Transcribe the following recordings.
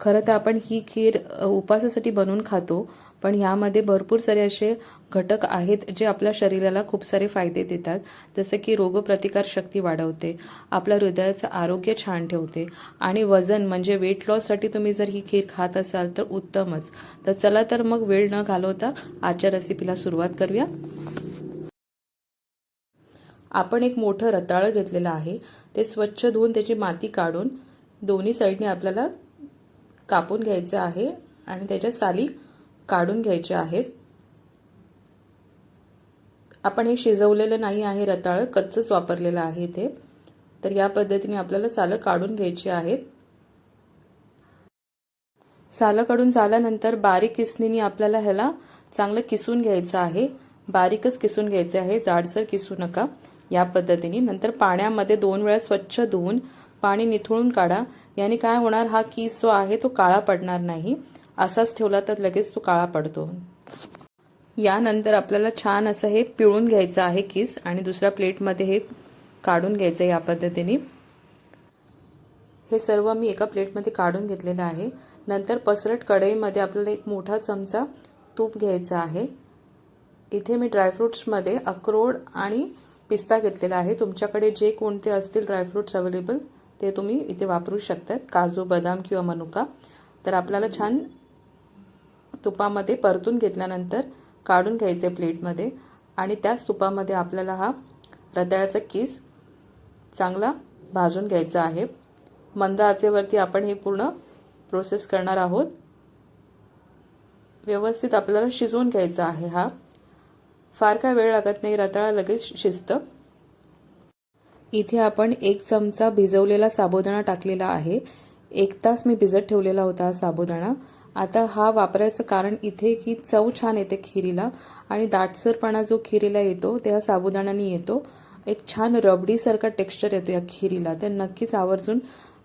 खरं तर आपण ही खीर उपासासाठी उपवासासाठी बनवून खातो पण ह्यामध्ये भरपूर सारे असे घटक आहेत जे आपल्या शरीराला खूप सारे फायदे देतात. जसं की रोगप्रतिकार शक्ती वाढवते आपल्या हृदयाचं आरोग्य छान ठेवते आणि वजन म्हणजे वेट लॉससाठी तुम्ही जर ही खीर खात असाल तर उत्तमच. तर चला तर मग वेळ न घालवता आजच्या रेसिपीला सुरुवात करूया. आपण एक मोठं रताळं घेतलेलं आहे. ते स्वच्छ धुवून त्याची माती काढून दोन्ही साईडने आपल्याला कापून घ्यायचं आहे आणि त्याच्या साली काढून घ्यायच्या आहेत. आपण हे शिजवलेलं नाही आहे रताळं कच्चंच वापरलेलं आहे ते. तर या पद्धतीने आपल्याला सालं काढून घ्यायची आहेत. सालं काढून झाल्यानंतर बारीक किसणीने आपल्याला ह्याला चांगलं किसून घ्यायचं आहे. बारीकच किसून घ्यायचं आहे. जाडसर किसू नका. या पद्धतीने नंतर पाण्यामध्ये दोन वेळा स्वच्छ धुवून पाणी निथळून काढा. याने काय होणार? हा कीस जो आहे तो काळा पडणार नाही. असाच ठेवला तर लगेच तो काळा पडतो. यानंतर आपल्याला छान असं हे पिळून घ्यायचं आहे किस आणि दुसऱ्या प्लेटमध्ये हे काढून घ्यायचं या पद्धतीने. हे सर्व मी एका प्लेटमध्ये काढून घेतलेलं आहे. नंतर पसरट कढईमध्ये आपल्याला एक मोठा चमचा तूप घ्यायचा आहे. इथे मी ड्रायफ्रूट्समध्ये अक्रोड आणि पिस्ता घेतलेला आहे. तुमच्याकडे जे कोणते असतील ड्रायफ्रूट्स अवेलेबल ते तुम्ही इथे वापरू शकतात. काजू बदाम किंवा मनुका. तर आपल्याला छान तुपामध्ये परतून घेतल्यानंतर काढून घ्यायचे प्लेटमध्ये. आणि त्याच तुपामध्ये आपल्याला हा रताळ्याचा किस चांगला भाजून घ्यायचा आहे. मंद आचेवरती आपण हे पूर्ण प्रोसेस करणार आहोत. व्यवस्थित आपल्याला शिजवून घ्यायचा आहे हा. फार काय वेळ लागत नाही. रताळा लगेच शिजतं. इथे आपण एक चमचा भिजवलेला साबुदाणा टाकलेला आहे. एक तास मी भिजत ठेवलेला होता हा साबुदाणा. आता हा वापरायचं कारण इथे की चव छान येते खिरीला आणि दाटसरपणा जो खिरीला येतो ते हा साबुदाण्याने येतो. एक छान रबडीसारखा टेक्स्चर येतो या खिरीला. तर नक्कीच आवर्जून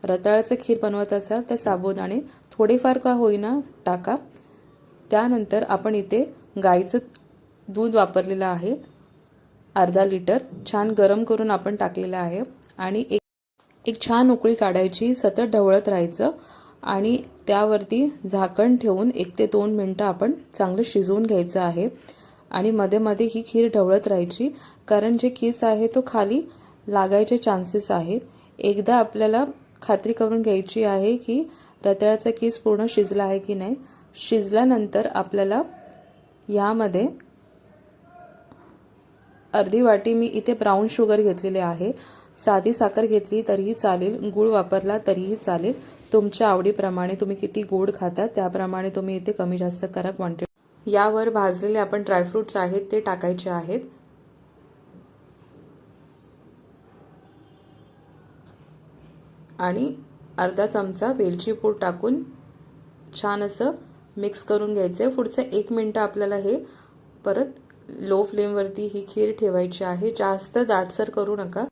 रताळ्याचं खीर बनवत असाल तर साबुदाणे थोडेफार का होईना टाका. त्यानंतर आपण इथे गाईचं दूध वापरलेलं आहे. अर्धा लिटर छान गरम करून आपण टाकलेलं आहे. आणि एक एक छान उकळी काढायची सतत ढवळत राहायचं. आणि त्यावरती झाकण ठेवून एक ते दोन मिनटं आपण चांगलं शिजवून घ्यायचं आहे. आणि मध्ये मध्ये ही खीर ढवळत राहायची. कारण जे किस आहे तो खाली लागायचे चान्सेस आहेत. एकदा आपल्याला खात्री करून घ्यायची आहे की रताळ्याचा केस पूर्ण शिजला आहे की नाही. शिजल्यानंतर आपल्याला यामध्ये अर्धी वाटी मी इथे ब्राऊन शुगर घेतलेले आहे. साधी साखर घेतली तरीही चालेल. गूळ वापरला तरीही चालेल. तुमच्या आवडीप्रमाणे तुम्ही किती गोड खाता त्याप्रमाणे तुम्ही इथे कमी जास्त करा क्वांटिटी यावर भाजलेले आपण ड्रायफ्रूट्स आहेत ते टाकायचे आहेत. आणि अर्धा चमचा वेलची पूड टाकून छान असं मिक्स करून घ्यायचं आहे पुढचं एक मिनटं आपल्याला हे परत लो फ्लेमवरती ही खीर ठेवायची आहे. जास्त दाटसर करू नका.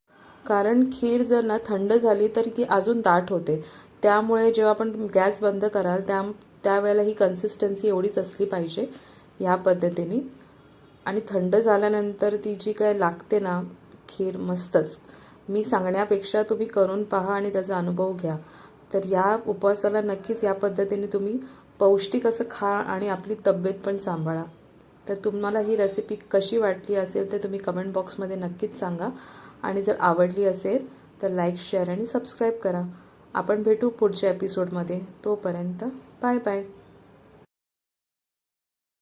कारण खीर जर ना थंड झाली तर ती अजून दाट होते. त्यामुळे जेव्हा आपण गॅस बंद कराल त्या त्यावेळेला ही कन्सिस्टन्सी एवढीच असली पाहिजे या पद्धतीने. आणि थंड झाल्यानंतर ती जी काय लागते ना खीर मस्तच. मी सांगण्यापेक्षा तुम्ही करून पहा आणि त्याचा अनुभव घ्या. तर या उपवासाला नक्कीच या पद्धतीने तुम्ही पौष्टिक असं खा आणि आपली तब्येत पण सांभाळा. तर तुम्हाला ही रेसिपी कशी वाटली असेल तर तुम्ही कमेंट बॉक्समध्ये नक्कीच सांगा. आणि जर आवडली असेल तर लाईक शेअर आणि सबस्क्राईब करा. आपण भेटू पुढच्या एपिसोडमध्ये तोपर्यंत बाय बाय